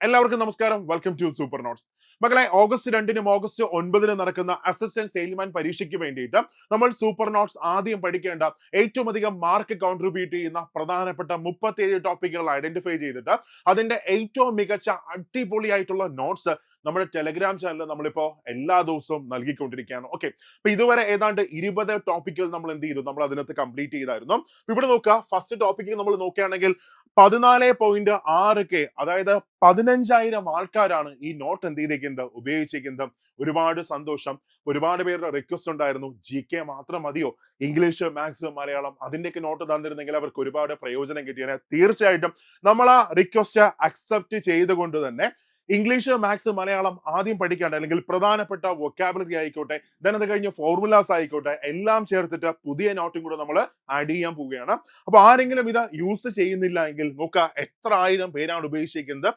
എല്ലാവർക്കും നമസ്കാരം. Welcome to super notes മക്കളെ ഓഗസ്റ്റ് രണ്ടിനും ഓഗസ്റ്റ് ഒൻപതിനും നടക്കുന്ന അസിസ്റ്റന്റ് സെയിൽമാൻ പരീക്ഷയ്ക്ക് വേണ്ടിയിട്ട് നമ്മൾ സൂപ്പർ നോട്ട്സ് ആദ്യം പഠിക്കേണ്ട ഏറ്റവും അധികം മാർക്ക് കോൺട്രിബ്യൂട്ട് ചെയ്യുന്ന പ്രധാനപ്പെട്ട മുപ്പത്തിയേഴ് ടോപ്പിക്കുകൾ ഐഡന്റിഫൈ ചെയ്തിട്ട് അതിന്റെ ഏറ്റവും മികച്ച അടിപൊളിയായിട്ടുള്ള നോട്ട്സ് നമ്മുടെ ടെലഗ്രാം ചാനൽ നമ്മളിപ്പോ എല്ലാ ദിവസവും നൽകിക്കൊണ്ടിരിക്കുകയാണ്. ഓക്കെ അപ്പൊ ഇതുവരെ ഏതാണ്ട് ഇരുപത് ടോപ്പിക്കുകൾ നമ്മൾ എന്ത് ചെയ്തു? നമ്മൾ അതിനകത്ത് കംപ്ലീറ്റ് ചെയ്തായിരുന്നു. ഇവിടെ നോക്കുക. ഫസ്റ്റ് ടോപ്പിക്ക് നമ്മൾ നോക്കുകയാണെങ്കിൽ പതിനാല് പോയിന്റ് ആറ് കെ അതായത് പതിനഞ്ചായിരം ആൾക്കാരാണ് ഈ നോട്ട് എന്ത് ചെയ്തേക്കുന്നത്? ഉപയോഗിച്ചിരിക്കുന്നത് ഒരുപാട് സന്തോഷം. ഒരുപാട് പേരുടെ റിക്വസ്റ്റ് ഉണ്ടായിരുന്നു. ജി കെ മാത്രം മതിയോ? ഇംഗ്ലീഷ് മാത്സ് മലയാളം അതിന്റെയൊക്കെ നോട്ട് തന്നിരുന്നെങ്കിൽ അവർക്ക് ഒരുപാട് പ്രയോജനം കിട്ടിയാണ് തീർച്ചയായിട്ടും നമ്മൾ ആ റിക്വസ്റ്റ് അക്സെപ്റ്റ് ചെയ്തുകൊണ്ട് തന്നെ ഇംഗ്ലീഷ് മാത്സ് മലയാളം ആദ്യം പഠിക്കേണ്ട അല്ലെങ്കിൽ പ്രധാനപ്പെട്ട വൊക്കാബുലറി ആയിക്കോട്ടെ ദൻ അത് കഴിഞ്ഞ ഫോർമുലാസ് ആയിക്കോട്ടെ എല്ലാം ചേർത്തിട്ട് പുതിയ നോട്ടും കൂടെ നമ്മൾ ആഡ് ചെയ്യാൻ പോവുകയാണ്. അപ്പൊ ആരെങ്കിലും ഇത് യൂസ് ചെയ്യുന്നില്ല എങ്കിൽ നോക്കുക എത്ര ആയിരം പേരാണ് ഉപയോഗിച്ചിരിക്കുന്നത്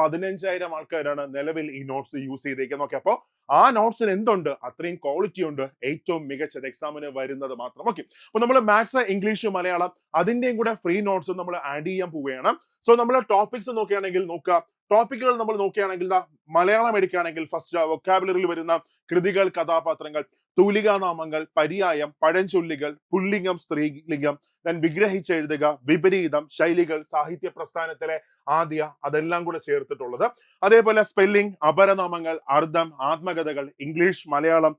പതിനഞ്ചായിരം ആൾക്കാരാണ് നിലവിൽ ഈ നോട്ട്സ് യൂസ് ചെയ്തേക്കുന്നത്. ഓക്കെ അപ്പോൾ ആ നോട്ട്സിന് എന്തുണ്ട്? അത്രയും ക്വാളിറ്റി ഉണ്ട്. ഏറ്റവും മികച്ചത് എക്സാമിന് വരുന്നത് മാത്രം. ഓക്കെ അപ്പൊ നമ്മൾ മാത്സ് ഇംഗ്ലീഷ് മലയാളം അതിന്റെയും കൂടെ ഫ്രീ നോട്ട്സ് നമ്മൾ ആഡ് ചെയ്യാൻ പോവുകയാണ്. സോ നമ്മൾ ടോപ്പിക്സ് നോക്കുകയാണെങ്കിൽ നോക്കുക ടോപ്പിക്കുകൾ നമ്മൾ നോക്കുകയാണെങ്കിൽ മലയാളം എടുക്കുകയാണെങ്കിൽ ഫസ്റ്റ് വൊക്കാബുലറിയിൽ വരുന്ന കൃതികൾ കഥാപാത്രങ്ങൾ തൂലികാനാമങ്ങൾ പര്യായം പഴഞ്ചൊല്ലികൾ പുല്ലിംഗം സ്ത്രീലിംഗം ദെൻ വിഗ്രഹിച്ചെഴുതുക വിപരീതം ശൈലികൾ സാഹിത്യ പ്രസ്ഥാനത്തിലെ ആദ്യ അതെല്ലാം കൂടെ ചേർത്തിട്ടുള്ളത്. അതേപോലെ സ്പെല്ലിംഗ് അപരനാമങ്ങൾ അർദ്ധം ആത്മകഥകൾ English Malayalam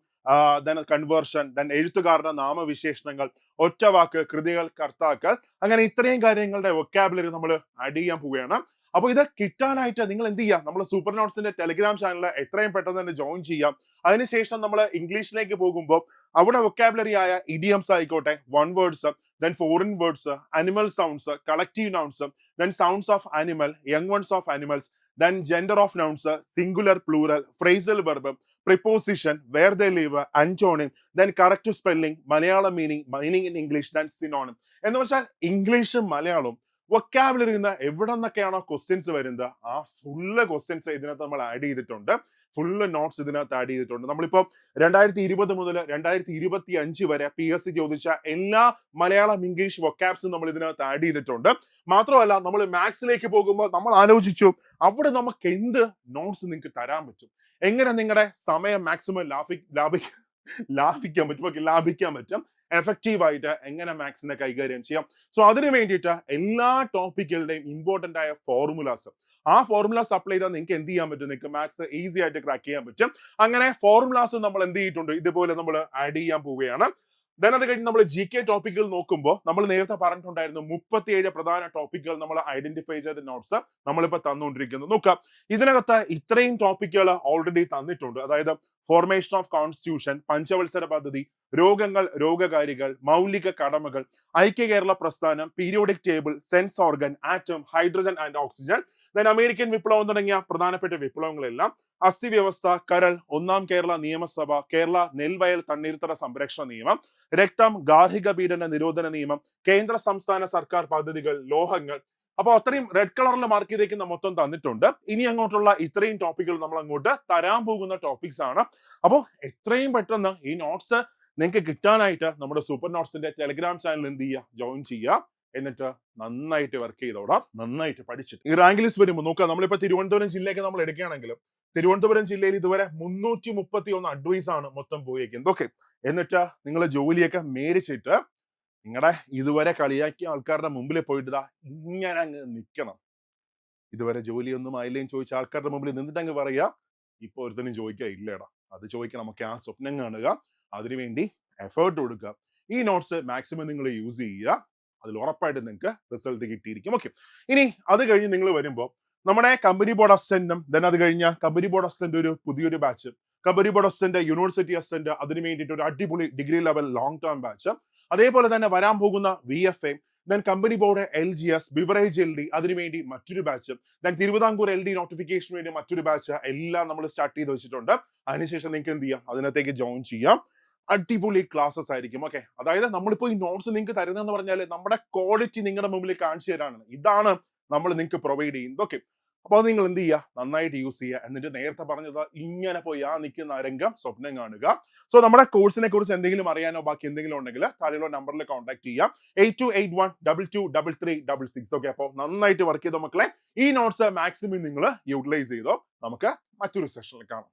then conversion then എഴുത്തുകാരുടെ നാമവിശേഷണങ്ങൾ ഒറ്റവാക്ക് കൃതികൾ കർത്താക്കൾ അങ്ങനെ ഇത്രയും കാര്യങ്ങളുടെ വൊക്കാബുലറി നമ്മൾ ആഡ് ചെയ്യാൻ പോവുകയാണ്. അപ്പൊ ഇത് കിട്ടാനായിട്ട് നിങ്ങൾ എന്ത് ചെയ്യാം? നമ്മൾ സൂപ്പർ നോട്ട്സിന്റെ ടെലിഗ്രാം ചാനൽ എത്രയും പെട്ടെന്ന് തന്നെ ജോയിൻ ചെയ്യാം. അതിനുശേഷം നമ്മൾ ഇംഗ്ലീഷിലേക്ക് പോകുമ്പോൾ അവിടെ വൊക്കാബുലറി ആയ ഇഡിയംസ് ആയിക്കോട്ടെ one words then foreign words animal sounds collective nouns then sounds of animal young ones of animals then gender of nouns singular plural phrasal verb preposition where the leave antonym then correct spelling Malayalam meaning meaning in English then synonym എന്ന് വെച്ചാൽ ഇംഗ്ലീഷും മലയാളവും vocabulary നിന്ന് എവിടെ നിന്നൊക്കെയാണോ questions വരുന്നത് ആ full questions ഇതിനകത്ത് നമ്മൾ ആഡ് ചെയ്തിട്ടുണ്ട്. ഫുള്ള് നോട്ട്സ് ഇതിനകത്ത് ആഡ് ചെയ്തിട്ടുണ്ട്. നമ്മളിപ്പോ രണ്ടായിരത്തി ഇരുപത് മുതൽ രണ്ടായിരത്തി ഇരുപത്തി അഞ്ച് വരെ പി എസ് സി ചോദിച്ച എല്ലാ മലയാളം ഇംഗ്ലീഷ് വൊക്കാബ്സും നമ്മൾ ഇതിനകത്ത് ആഡ് ചെയ്തിട്ടുണ്ട്. മാത്രമല്ല നമ്മൾ മാത്സിലേക്ക് പോകുമ്പോൾ നമ്മൾ ആലോചിച്ചു അവിടെ നമുക്ക് എന്ത് നോട്ട്സ് നിങ്ങൾക്ക് തരാൻ പറ്റും? എങ്ങനെ നിങ്ങളുടെ സമയം മാക്സിമം ലാഭി ലാഭി ലാഭിക്കാൻ പറ്റും? ലാഭിക്കാൻ പറ്റും. എഫക്റ്റീവ് ആയിട്ട് എങ്ങനെ മാത്സിനെ കൈകാര്യം ചെയ്യാം. സോ അതിന് വേണ്ടിയിട്ട് എല്ലാ ടോപ്പിക്കുകളുടെയും ഇമ്പോർട്ടന്റ് ആയ ഫോർമുലാസ് ആ ഫോർമുലാസ് അപ്ലൈ ചെയ്താൽ നിങ്ങൾക്ക് എന്ത് ചെയ്യാൻ പറ്റും? നിങ്ങൾക്ക് മാത്സ് ഈസി ആയിട്ട് ക്രാക്ക് ചെയ്യാൻ പറ്റും. അങ്ങനെ ഫോർമുലാസ് നമ്മൾ എന്ത് ചെയ്തിട്ടുണ്ട്? ഇതുപോലെ നമ്മൾ ആഡ് ചെയ്യാൻ പോവുകയാണ്. ദെൻ അത് കഴിഞ്ഞ് നമ്മൾ ജി കെ ടോപ്പിക്കുകൾ നോക്കുമ്പോൾ നമ്മൾ നേരത്തെ പറഞ്ഞിട്ടുണ്ടായിരുന്നു മുപ്പത്തിയേഴ് പ്രധാന ടോപ്പിക്കുകൾ നമ്മൾ ഐഡന്റിഫൈ ചെയ്ത നോട്ട്സ് നമ്മളിപ്പോൾ തന്നുകൊണ്ടിരിക്കുന്നു. നോക്കാം ഇതിനകത്ത് ഇത്രയും ടോപ്പിക്കുകൾ ഓൾറെഡി തന്നിട്ടുണ്ട്. അതായത് ഫോർമേഷൻ ഓഫ് കോൺസ്റ്റിറ്റ്യൂഷൻ പഞ്ചവത്സര പദ്ധതി രോഗങ്ങൾ രോഗകാരികൾ മൗലിക കടമകൾ ഐക്യ കേരള പ്രസ്ഥാനം periodic table sense organ atom hydrogen and oxygen then American വിപ്ലവം തുടങ്ങിയ പ്രധാനപ്പെട്ട വിപ്ലവങ്ങളെല്ലാം അസ്ഥി വ്യവസ്ഥ കരൾ ഒന്നാം കേരള നിയമസഭ കേരള നെൽവയൽ തണ്ണീർത്തട സംരക്ഷണ നിയമം രക്തം ഗാർഹിക പീഡന നിരോധന നിയമം കേന്ദ്ര സംസ്ഥാന സർക്കാർ പദ്ധതികൾ ലോഹങ്ങൾ. അപ്പൊ അത്രയും റെഡ് കളറിൽ മാർക്ക് ചെയ്തേക്കുന്ന മൊത്തം തന്നിട്ടുണ്ട്. ഇനി അങ്ങോട്ടുള്ള ഇത്രയും ടോപ്പിക്കുകൾ നമ്മൾ അങ്ങോട്ട് തരാൻ പോകുന്ന ടോപ്പിക്സ് ആണ്. അപ്പോൾ എത്രയും പെട്ടെന്ന് ഈ നോട്ട്സ് നിങ്ങൾക്ക് കിട്ടാനായിട്ട് നമ്മുടെ സൂപ്പർ നോട്ട്സിന്റെ ടെലിഗ്രാം ചാനൽ എന്ത് ചെയ്യുക ജോയിൻ ചെയ്യുക എന്നിട്ട് നന്നായിട്ട് വർക്ക് ചെയ്തോടാം. നന്നായിട്ട് പഠിച്ചിട്ട്. ഈ റാങ്ക് ലിസ്റ്റ് വരുമ്പോൾ നോക്കാം നമ്മളിപ്പോ തിരുവനന്തപുരം ജില്ലയൊക്കെ നമ്മൾ എടുക്കുകയാണെങ്കിലും തിരുവനന്തപുരം ജില്ലയിൽ ഇതുവരെ മുന്നൂറ്റി മുപ്പത്തി ഒന്ന് അഡ്വൈസ് ആണ് മൊത്തം പോയേക്കുന്നത്. ഓക്കെ എന്നിട്ട് നിങ്ങൾ ജോലിയൊക്കെ മേടിച്ചിട്ട് നിങ്ങളുടെ ഇതുവരെ കളിയാക്കിയ ആൾക്കാരുടെ മുമ്പിൽ പോയിട്ട് ഇങ്ങനെ അങ്ങ് നിൽക്കണം ഇതുവരെ ജോലിയൊന്നും ആയില്ലേന്ന് ചോദിച്ച ആൾക്കാരുടെ മുമ്പിൽ നിന്നിട്ട് അങ്ങ് പറയാ. ഇപ്പൊ ഒരുത്തനും ചോദിക്കുക ഇല്ലേടാ. അത് ചോദിക്കണം. നമുക്ക് ആ സ്വപ്നം കാണുക. അതിനുവേണ്ടി എഫേർട്ട് കൊടുക്കുക. ഈ നോട്ട്സ് മാക്സിമം നിങ്ങൾ യൂസ് ചെയ്യുക. അതിൽ ഉറപ്പായിട്ട് നിങ്ങൾക്ക് റിസൾട്ട് കിട്ടിയിരിക്കും. ഓക്കെ ഇനി അത് കഴിഞ്ഞ് നിങ്ങൾ വരുമ്പോൾ നമ്മുടെ കമ്പനി ബോർഡ് അസിസ്റ്റന്റും ദെൻ അത് കഴിഞ്ഞ കമ്പനി ബോർഡ് അസിസ്റ്റന്റ് ഒരു പുതിയൊരു batch company board assistant university assistant അതിന് വേണ്ടിയിട്ട് ഒരു അടിപൊളി degree level long term batch അതേപോലെ തന്നെ വരാൻ പോകുന്ന V F A then company board L G S beverage L D അതിനുവേണ്ടി മറ്റൊരു batch then Thiruvithamkoor L D നോട്ടിഫിക്കേഷന് വേണ്ടി മറ്റൊരു ബാച്ച് എല്ലാം നമ്മൾ സ്റ്റാർട്ട് ചെയ്ത് വെച്ചിട്ടുണ്ട്. അതിനുശേഷം നിങ്ങൾക്ക് എന്ത് ചെയ്യാം? അതിനകത്തേക്ക് ജോയിൻ ചെയ്യാം. അടിപൊളി ക്ലാസ്സസ് ആയിരിക്കും. ഓക്കെ അതായത് നമ്മളിപ്പോ ഈ നോട്ട്സ് നിങ്ങൾക്ക് തരുന്നതെന്ന് പറഞ്ഞാൽ നമ്മുടെ ക്വാളിറ്റി നിങ്ങളുടെ മുമ്പിൽ കാണിച്ചു തരാനാണ് ഇതാണ് നമ്മൾ നിങ്ങൾക്ക് പ്രൊവൈഡ് ചെയ്യുന്നത്. ഓക്കെ അപ്പോൾ നിങ്ങൾ എന്ത് ചെയ്യുക? നന്നായിട്ട് യൂസ് ചെയ്യുക. എന്നിട്ട് നേരത്തെ പറഞ്ഞത് ഇങ്ങനെ പോയി ആ നിൽക്കുന്ന രംഗം സ്വപ്നം കാണുക. സോ നമ്മുടെ കോഴ്സിനെ കുറിച്ച് എന്തെങ്കിലും അറിയാനോ ബാക്കി എന്തെങ്കിലും ഉണ്ടെങ്കിൽ താഴെയുള്ള നമ്പറിൽ കോൺടാക്ട് ചെയ്യാം. Eight two eight one double two double three double six okay അപ്പോൾ നന്നായിട്ട് വർക്ക് ചെയ്ത മക്കളെ? ഈ നോട്ട്സ് മാക്സിമം നിങ്ങൾ യൂട്ടിലൈസ് ചെയ്തോ? നമുക്ക് മറ്റൊരു സെഷനിൽ കാണാം.